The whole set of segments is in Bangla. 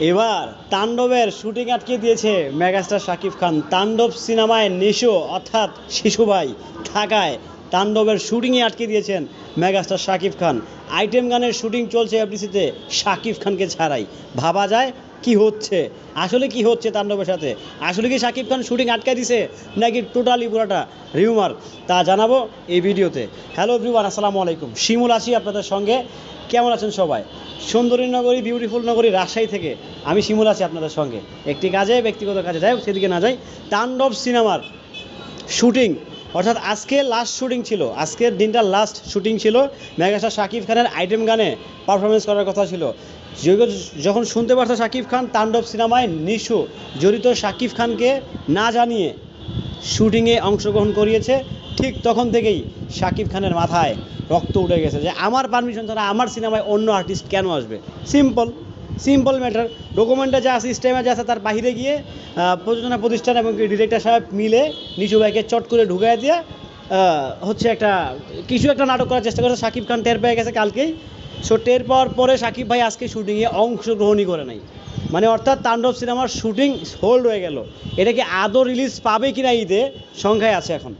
এবার তাণ্ডবের শুটিং আটকে দিয়েছে মেগাস্টার শাকিব খান। তাণ্ডব সিনেমায় নিশো, অর্থাৎ শিশুভাই থাকায় তাণ্ডবের শুটিংয়ে আটকে দিয়েছেন মেগাস্টার শাকিব খান। আইটেম গানের শুটিং চলছে এফডিসিতে, শাকিব খানকে ছাড়াই। ভাবা যায় কি হচ্ছে? আসলে কি হচ্ছে তাণ্ডবের সাথে? আসলে কি শাকিব খান শুটিং আটকে দিছে? নাকি টোটালি পুরোটা রিউমার তা জানাব এই ভিডিওতে। হ্যালো এভরিওয়ান আসসালামু আলাইকুম। শিমুল আছি আপনাদের সঙ্গে। কেমন আছেন সবাই? সুন্দরী নগরী বিউটিফুল নগরী রাজশাহী থেকে আমি শিমুল আছি আপনাদের সঙ্গে। একটি কাজে ব্যক্তিগত কাজে যাই হোক, সেদিকে না যাই। তাণ্ডব সিনেমার শুটিং অর্থাৎ আজকে লাস্ট শুটিং ছিল। আজকের দিনটা লাস্ট শুটিং ছিল মেগাস্টার শাকিব খানের আইটেম গানে পারফরমেন্স করার কথা ছিল। যখন শুনতে পারতো শাকিব খান, তাণ্ডব সিনেমায় নিশু জড়িত শাকিব খানকে না জানিয়ে শুটিংয়ে অংশগ্রহণ করিয়েছে, ঠিক তখন থেকেই শাকিব খানের মাথায় রক্ত উঠে গেছে যে, আমার পারমিশন ছাড়া আমার সিনেমায় অন্য আর্টিস্ট কেন আসবে? সিম্পল সিম্পল ম্যাটার ডকুমেন্টে যা আছে স্টেমে যা আছে, তার বাইরে গিয়ে প্রযোজনা প্রতিষ্ঠান এবং ডিরেক্টর সাহেব মিলে নিচু ভাইকে চট করে ঢুকাই দিয়ে হচ্ছে একটা, কিছু একটা নাটক করার চেষ্টা করেছে। শাকিব খান টের পেয়ে গেছে কালকেই। সো টের পাওয়ার পরে শাকিব ভাই আজকে শুটিংয়ে অংশগ্রহণই করে নাই। মানে অর্থাৎ তাণ্ডব সিনেমার শুটিং হোল্ড হয়ে গেল। এটা কি আদৌ রিলিজ পাবে কি না ঈদে? সংখ্যায় আছে এখন।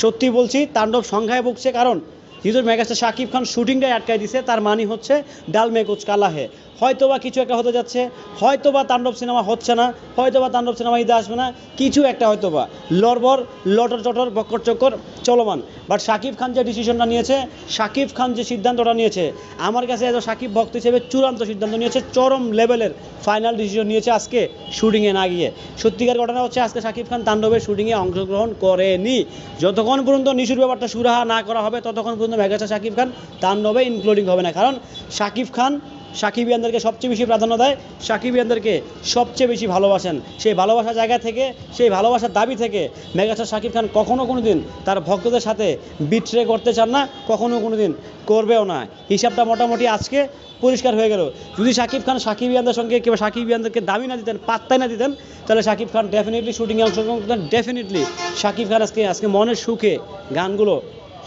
সত্যি বলছি, তাণ্ডব সংখ্যায় ভুগছে। কারণ যেহেতু মেগাস্টার শাকিব খান শুটিংটাই আটকায় দিছে, তার মানে হচ্ছে ডাল মে কুচ কালা হে হয়তো বা কিছু একটা হতে যাচ্ছে হয়তো বা তাণ্ডব সিনেমা হচ্ছে না হয়তো বা তাণ্ডব সিনেমা ঈদে আসবে না, কিছু একটা হয়তো বা লড়বর লটর চটর বক্কর চক্কর, চলমান। বাট শাকিব খান যে ডিসিশনটা নিয়েছে শাকিব খান যে সিদ্ধান্তটা নিয়েছে, আমার কাছে এজ শাকিব ভক্ত হিসেবে চূড়ান্ত সিদ্ধান্ত নিয়েছে, চরম লেভেলের ফাইনাল ডিসিশন নিয়েছে আজকে শুটিংয়ে না গিয়ে। সত্যিকার ঘটনা হচ্ছে আজকে শাকিব খান তাণ্ডবের শুটিংয়ে অংশগ্রহণ করেনি। যতক্ষণ পর্যন্ত নিশুর ব্যাপারটা সুরাহা না করা হবে, ততক্ষণ পর্যন্ত মেগাস্টার শাকিব খান, তাণ্ডবে ইনক্লুডিং হবে না। কারণ শাকিব খান সাকিবিয়ানদেরকে সবচেয়ে বেশি প্রাধান্য দেয়। সাকিব সাকিবিয়ানদেরকে সবচেয়ে বেশি ভালোবাসেন। সেই ভালোবাসার জায়গা থেকে, সেই ভালোবাসার দাবি থেকে মেগাস্টার শাকিব খান কখনও কোনো দিন তার ভক্তদের সাথে বিট্রে করতে চান না কখনও কোনো দিন করবেও না। হিসাবটা মোটামুটি আজকে পরিষ্কার হয়ে গেল। যদি শাকিব খান সাকিবিয়ানদের সঙ্গে কিংবা সাকিবিয়ানদেরকে দাবি না দিতেন, পাত্তাই না দিতেন, তাহলে শাকিব খান ডেফিনেটলি শুটিংয়ে অংশগ্রহণ করতেন। ডেফিনেটলি শাকিব খান আজকে আজকে মনের সুখে গানগুলো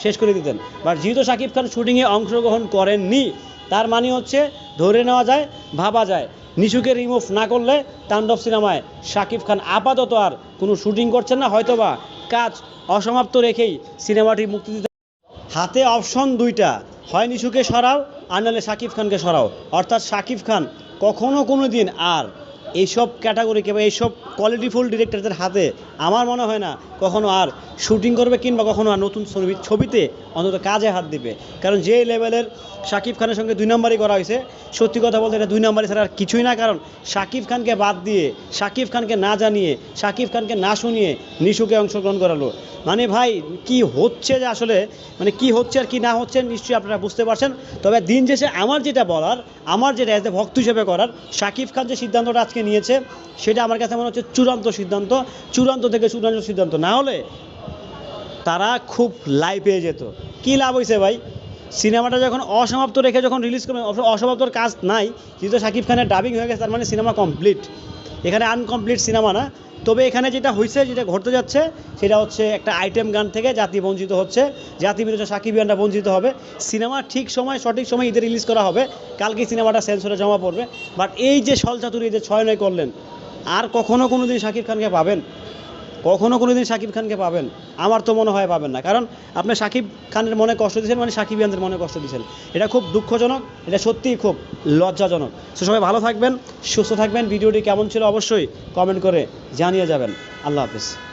শেষ করে দিতেন। বাট যেহেতু শাকিব খান শুটিংয়ে অংশগ্রহণ করেননি তার মানে হচ্ছে ধরে নেওয়া যায়, ভাবা যায়। নিশুকে রিমুভ না করলে তাণ্ডব সিনেমায় শাকিব খান আপাতত আর কোনো শুটিং করছেন না। হয়তোবা কাজ অসমাপ্ত রেখেই সিনেমাটি মুক্তি দিতে হাতে অপশন দুইটা। হয় নিশুকে সরাও, আর নাহলে শাকিব খানকে সরাও। অর্থাৎ শাকিব খান কখনো কোনো দিন আর এইসব ক্যাটাগরি কিংবা এইসব কোয়ালিটিফুল ডিরেক্টরদের হাতে আমার মনে হয় না কখনো আর শুটিং করবে কিংবা কখনো আর নতুন ছবি, ছবিতে অন্তত কাজে হাত দিবে। কারণ যে লেভেলের শাকিব খানের সঙ্গে দুই নম্বরই করা হয়েছে, সত্যি কথা বলতে এটা দুই নম্বরই ছাড়া আর কিছুই না। কারণ শাকিব খানকে বাদ দিয়ে, শাকিব খানকে না জানিয়ে, শাকিব খানকে না শুনিয়ে নিশুকে অংশগ্রহণ করালো। মানে ভাই, কি হচ্ছে যে আসলে মানে কি হচ্ছে আর কি না হচ্ছে নিশ্চয়ই আপনারা বুঝতে পারছেন। তবে দিন শেষে আমার যেটা বলার, আমার যেটা এজ এ ভক্ত হিসেবে করার, শাকিব খান যে সিদ্ধান্তটা আজকে নিয়েছে, সেটা আমার কাছে মনে হচ্ছে চূড়ান্ত সিদ্ধান্ত, চূড়ান্ত থেকে চূড়ান্ত সিদ্ধান্ত। না হলে তারা খুব লাই পেয়ে যেত। কী লাভ হয়েছে ভাই? সিনেমাটা যখন অসমাপ্ত রেখে যখন রিলিজ করবে অসমাপ্তর কাজ নাই, যেহেতু শাকিব খানের ডাবিং হয়ে গেছে, তার মানে সিনেমা কমপ্লিট এখানে আনকমপ্লিট সিনেমা না তবে এখানে যেটা হয়েছে যেটা ঘটতে যাচ্ছে, সেটা হচ্ছে একটা আইটেম গান থেকে জাতি বঞ্চিত হচ্ছে। জাতি বিরোধী সাকিব সাকিবিয়ানরা বঞ্চিত হবে। সিনেমা ঠিক সময়, সঠিক সময় ঈদে রিলিজ করা হবে। কালকে সিনেমাটা সেন্সরে জমা পড়বে। বাট এই যে সল সলচাতুরি যে ছয় নয় করলেন, আর কখনো কোনো দিন সাকিব খানকে পাবেন? কখনো কোনো দিন শাকিব খানকে পাবেন। আমার তো মনে হয় পাবেন না। কারণ আপনি শাকিব খানের মনে কষ্ট দিয়েছেন মানে সাকিবিয়ানদের মনে কষ্ট দিয়েছেন। এটা খুব দুঃখজনক, এটা সত্যিই খুব লজ্জাজনক। সে সবাই ভালো থাকবেন, সুস্থ থাকবেন। ভিডিওটি কেমন ছিল অবশ্যই কমেন্ট করে জানিয়ে যাবেন। আল্লাহ হাফিজ।